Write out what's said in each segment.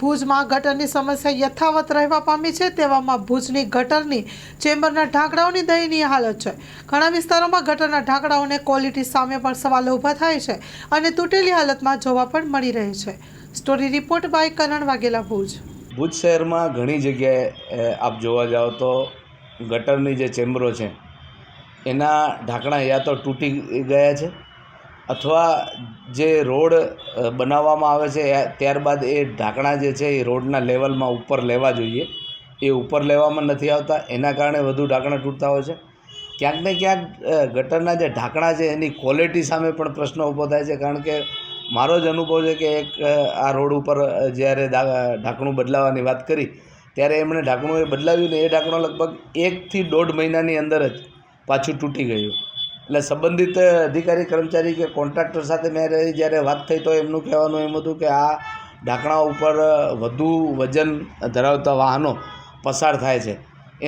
ભુજમાં ગટરની સમસ્યા યથાવત રહેવા પામી છે, તેવામાં ભુજની ગટરની ચેમ્બરના ઢાંકણાઓની દયનીય હાલત છે. ઘણા વિસ્તારોમાં ગટરના ઢાંકડાઓને ક્વોલિટી સામે પણ સવાલો ઊભા થાય છે અને તૂટેલી હાલતમાં જોવા પણ મળી રહી છે. Story report by Karan Vaghela Bhuj. Bhuj શહેરમાં ઘણી જગ્યાએ આપ જોવા જાઓ તો ગટરની જે ચેમ્બરો છે, એના ઢાંકણા યા તો તૂટી ગયા છે અથવા જે રોડ બનાવવામાં આવે છે ત્યારબાદ એ ઢાંકણા જે છે, એ રોડના લેવલમાં ઉપર લેવા જોઈએ. એ ઉપર લેવામાં નથી આવતા, એના કારણે વધુ ઢાંકણા તૂટતા હોય છે. ક્યાંક ને ક્યાંક ગટરના જે ઢાંકણા છે, એની ક્વોલિટી સામે પણ પ્રશ્ન ઊભો થાય છે. કારણ કે મારો જ અનુભવ છે કે એક આ રોડ ઉપર જ્યારે ઢાંકણું બદલાવાની વાત કરી, ત્યારે એમણે ઢાંકણું એ બદલાવ્યું ને એ ઢાંકણું લગભગ એકથી દોઢ મહિનાની અંદર જ પાછું તૂટી ગયું. એટલે સંબંધિત અધિકારી, કર્મચારી કે કોન્ટ્રાક્ટર સાથે મેં રહી, જ્યારે વાત થઈ તો એમનું કહેવાનું એમ હતું કે આ ઢાંકણા ઉપર વધુ વજન ધરાવતા વાહનો પસાર થાય છે.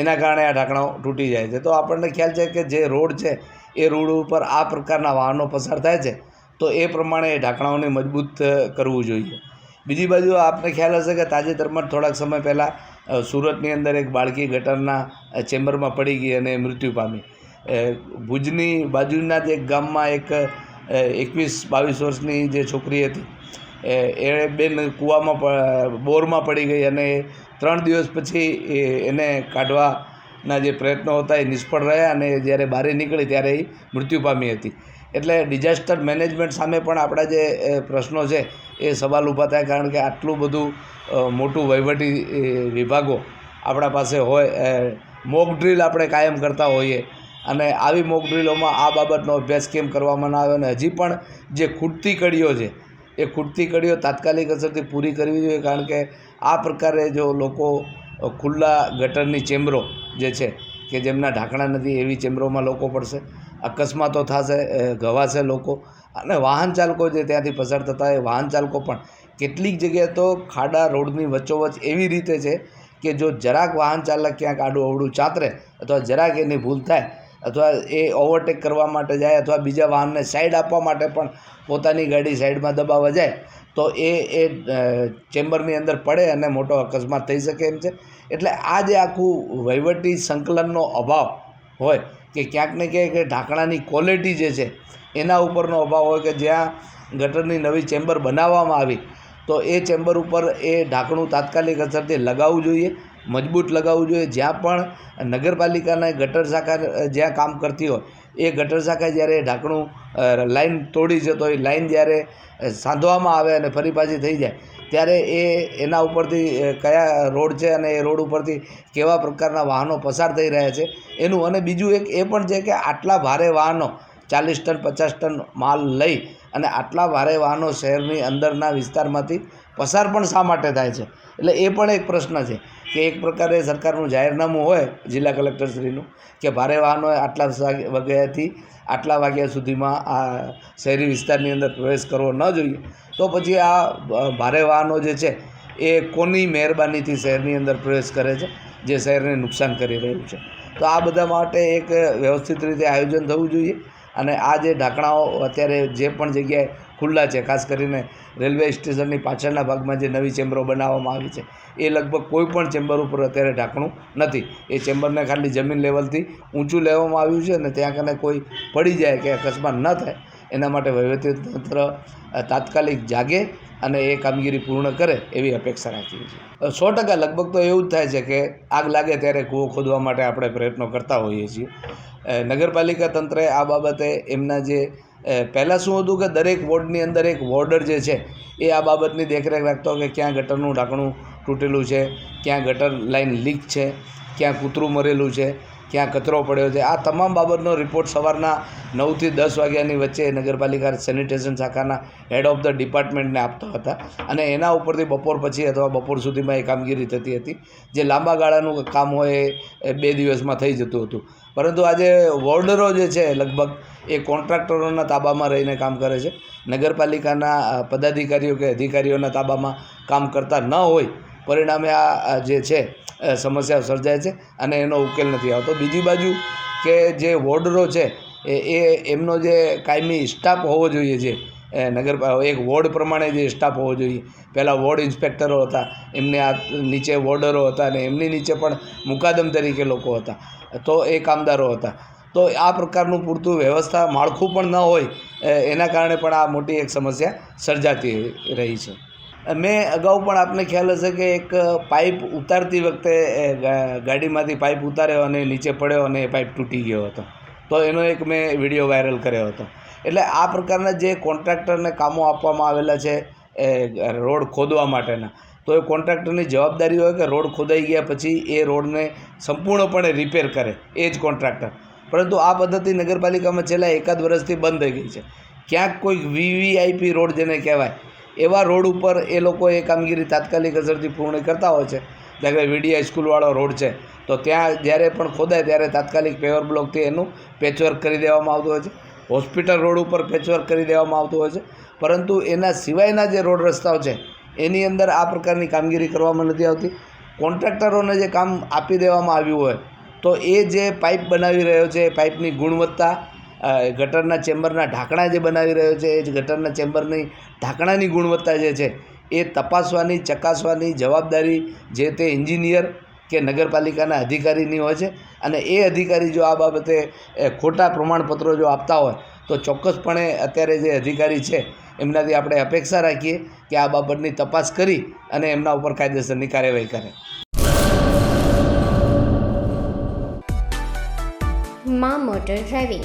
એના કારણે આ ઢાંકણાઓ તૂટી જાય છે. તો આપણને ખ્યાલ છે કે જે રોડ છે, એ રોડ ઉપર આ પ્રકારના વાહનો પસાર થાય છે, તો એ પ્રમાણે એ ઢાંકણાઓને મજબૂત કરવું જોઈએ. બીજી બાજુ આપને ખ્યાલ હશે કે તાજેતરમાં થોડાક સમય પહેલાં સુરતની અંદર એક બાળકી ગટરના ચેમ્બરમાં પડી ગઈ અને મૃત્યુ પામી. ભુજની બાજુના જ એક ગામમાં એક એકવીસ બાવીસ વર્ષની જે છોકરી હતી એ બેન કૂવામાં બોરમાં પડી ગઈ અને ત્રણ દિવસ પછી એને કાઢવાના જે પ્રયત્નો હતા એ નિષ્ફળ રહ્યા અને જ્યારે બહાર નીકળી ત્યારે એ મૃત્યુ પામી હતી. એટલે ડિઝાસ્ટર મેનેજમેન્ટ સામે પણ આપણા જે પ્રશ્નો છે એ સવાલ ઊભા થાય કારણ કે આટલું બધું મોટું વહીવટી વિભાગો આપણા પાસે હોય મોક ડ્રીલ આપણે કાયમ કરતા હોઈએ અને આવી મોક ડ્રીલોમાં આ બાબતનો અભ્યાસ કેમ કરવામાં ના આવે અને હજી પણ જે ખૂટતી કડીઓ છે, એ ખૂટતી કડીઓ તાત્કાલિક અસરથી પૂરી કરવી જોઈએ કારણ કે આ પ્રકારે જો લોકો ખુલ્લા ગટરની ચેમ્બરો જે છે કે જેમના ઢાંકણા નથી એવી ચેમ્બરોમાં લોકો પડશે, અકસ્માતો થશે ઘવાશે લોકો અને વાહન ચાલકો જે ત્યાંથી પસાર થતા હોય વાહન ચાલકો પણ કેટલીક જગ્યાએ તો ખાડા રોડની વચ્ચોવચ્ચ એવી રીતે છે કે જો જરાક વાહન ચાલક ક્યાંક આડું અવડું ચાતરે અથવા જરાક એની ભૂલ થાય અથવા એ ઓવરટેક કરવા માટે જાય અથવા બીજા વાહનને સાઈડ આપવા માટે પણ પોતાની ગાડી સાઈડમાં દબાવવા જાય, તો એ એ ચેમ્બરની અંદર પડે અને મોટો અકસ્માત થઈ શકે એમ છે. એટલે આ જે આખું વહીવટી સંકલનનો અભાવ હોય કે ક્યાંક ને ક્યાંક ઢાંકણાની ક્વોલિટી જે છે, એના ઉપરનો અભાવ હોય કે જ્યાં ગટરની નવી ચેમ્બર બનાવવામાં આવી, તો એ ચેમ્બર ઉપર એ ઢાંકણું તાત્કાલિક અસરથી લગાવવું જોઈએ. મજબૂત લગાવવું જોઈએ. જ્યાં પણ નગરપાલિકાના ગટર શાખા જ્યાં કામ કરતી હોય, એ ગટર શાખા જ્યારે ઢાંકણું લાઈન તોડી જતો હોય, લાઈન જ્યારે સાંધવામાં આવે અને ફરી પાછી થઈ જાય, ત્યારે એ એના ઉપરથી કયા રોડ છે અને એ રોડ ઉપરથી કેવા પ્રકારના વાહનો પસાર થઈ રહ્યા છે એનું. અને બીજું એક એ પણ છે કે આટલા ભારે વાહનો, ચાલીસ ટન, પચાસ ટન માલ લઈ અને આટલા ભારે વાહનો શહેરની અંદરના વિસ્તારમાંથી પસાર પણ શા માટે થાય છે? એટલે એ પણ એક પ્રશ્ન છે કે એક પ્રકારે સરકારનું જાહેરનામું હોય જિલ્લા કલેક્ટરશ્રીનું કે ભારે વાહનો આટલા વાગ- વાગ્યાથી આટલા વાગ્યા સુધીમાં આ શહેરી વિસ્તારની અંદર પ્રવેશ કરવો ન જોઈએ. તો પછી આ ભારે વાહનો જે છે એ કોની મહેરબાનીથી શહેરની અંદર પ્રવેશ કરે છે? જે શહેરને નુકસાન કરી રહ્યું છે. તો આ બધા માટે એક વ્યવસ્થિત રીતે આયોજન થવું જોઈએ. અને આ જે ઢાંકણાઓ અત્યારે જે પણ જગ્યાએ ખુલ્લા છે, ખાસ કરીને રેલવે સ્ટેશનની પાછળના ભાગમાં જે નવી ચેમ્બરો બનાવવામાં આવી છે, એ લગભગ કોઈ પણ ચેમ્બર ઉપર અત્યારે ઢાંકણું નથી. એ ચેમ્બરને ખાલી જમીન લેવલથી ઊંચું લેવામાં આવ્યું છે અને ત્યાં કને કોઈ પડી જાય કે અકસ્માત ન થાય એના માટે વહીવટીતંત્ર તંત્ર તાત્કાલિક જાગે અને એ કામગીરી પૂર્ણ કરે એવી અપેક્ષા રાખીએ છીએ. સો ટકા લગભગ તો એવું જ થાય છે કે આગ લાગે ત્યારે કૂવો ખોદવા માટે આપણે પ્રયત્નો કરતા હોઈએ છીએ. નગરપાલિકા તંત્રએ આ બાબતે એમના જે પહેલાં શું હતું કે દરેક વોર્ડની અંદર એક વોર્ડર જે છે એ આ બાબતની દેખરેખ રાખતો કે ક્યાં ગટરનું ઢાંકણું તૂટેલું છે, ક્યાં ગટર લાઈન લીક છે, ક્યાં કૂતરું મરેલું છે ક્યાં કચરો પડ્યો છે? આ તમામ બાબતનો રિપોર્ટ સવારના નવથી દસ વાગ્યાની વચ્ચે નગરપાલિકા સેનિટેશન શાખાના હેડ ઓફ ધ ડિપાર્ટમેન્ટને આપતા હતા. અને એના ઉપરથી બપોર પછી અથવા બપોર સુધીમાં એ કામગીરી થતી હતી. જે લાંબા ગાળાનું કામ હોય એ- બે દિવસમાં થઈ જતું હતું. પરંતુ આજે વોર્ડરો જે છે લગભગ એ કોન્ટ્રાક્ટરોના તાબામાં રહીને કામ કરે છે. નગરપાલિકાના પદાધિકારીઓ કે અધિકારીઓના તાબામાં કામ કરતા ન હોય પરિણામે આ જે છે સમસ્યાઓ સર્જાય છે અને એનો ઉકેલ નથી આવતો. બીજી બાજુ કે જે વોર્ડરો છે, એ એમનો જે કાયમી સ્ટાફ હોવો જોઈએ છે નગર એક વોર્ડ પ્રમાણે જે સ્ટાફ હોવો જોઈએ. પહેલાં વોર્ડ ઇન્સ્પેક્ટરો હતા, એમને આ નીચે વોર્ડરો હતા અને એમની નીચે પણ મુકાદમ તરીકે લોકો હતા, તો એ કામદારો હતા. તો આ પ્રકારનું પૂરતું વ્યવસ્થા માળખું પણ ન હોય એના કારણે પણ આ મોટી એક સમસ્યા સર્જાતી રહી છે. મેં અગાઉ પણ આપને ખ્યાલ હશે કે એક પાઇપ ઉતારતી વખતે ગાડીમાંથી પાઇપ ઉતાર્યો અને નીચે પડ્યો અને એ પાઇપ તૂટી ગયો હતો. તો એનો એક મેં વીડિયો વાયરલ કર્યો હતો. એટલે આ પ્રકારના જે કોન્ટ્રાક્ટરને કામો આપવામાં આવેલા છે એ રોડ ખોદવા માટેના. તો એ કોન્ટ્રાક્ટરની જવાબદારી હોય કે રોડ ખોદાઈ ગયા પછી એ રોડને સંપૂર્ણપણે રિપેર કરે, એ જ કોન્ટ્રાક્ટર. પરંતુ આ પદ્ધતિ નગરપાલિકામાં છેલ્લા એકાદ વર્ષથી બંધ થઈ ગઈ છે. ક્યાંક કોઈક વીવીઆઈપી રોડ જેને કહેવાય એવા રોડ ઉપર એ લોકો એ કામગીરી તાત્કાલિક અસરથી પૂર્ણ કરતા હોય છે. દાખલા કે વીડી રોડ છે, તો ત્યાં જ્યારે પણ ખોદાય ત્યારે તાત્કાલિક પેવર બ્લોકથી એનું પેચવર્ક કરી દેવામાં આવતું હોય છે. હોસ્પિટલ રોડ ઉપર પેચવર્ક કરી દેવામાં આવતું હોય છે. પરંતુ એના સિવાયના જે રોડ રસ્તાઓ છે, એની અંદર આ પ્રકારની કામગીરી કરવામાં નથી આવતી. કોન્ટ્રાક્ટરોને જે કામ આપી દેવામાં આવ્યું હોય, તો એ જે પાઇપ બનાવી રહ્યો છે, એ પાઇપની ગુણવત્તા ગટરના ચેમ્બરના ઢાંકણા જે બનાવી રહ્યો છે, એ જ ગટરના ચેમ્બરની ઢાંકણાની ગુણવત્તા જે છે, એ તપાસવાની, ચકાસવાની જવાબદારી જે તે એન્જિનિયર કે નગરપાલિકાના અધિકારીની હોય છે અને એ અધિકારી જો આ બાબતે ખોટા પ્રમાણપત્રો જો આપતા હોય, તો ચોક્કસપણે અત્યારે જે અધિકારી છે, એમનાથી આપણે અપેક્ષા રાખીએ કે આ બાબતની તપાસ કરી અને એમના ઉપર કાયદેસરની કાર્યવાહી કરે. મા motor driving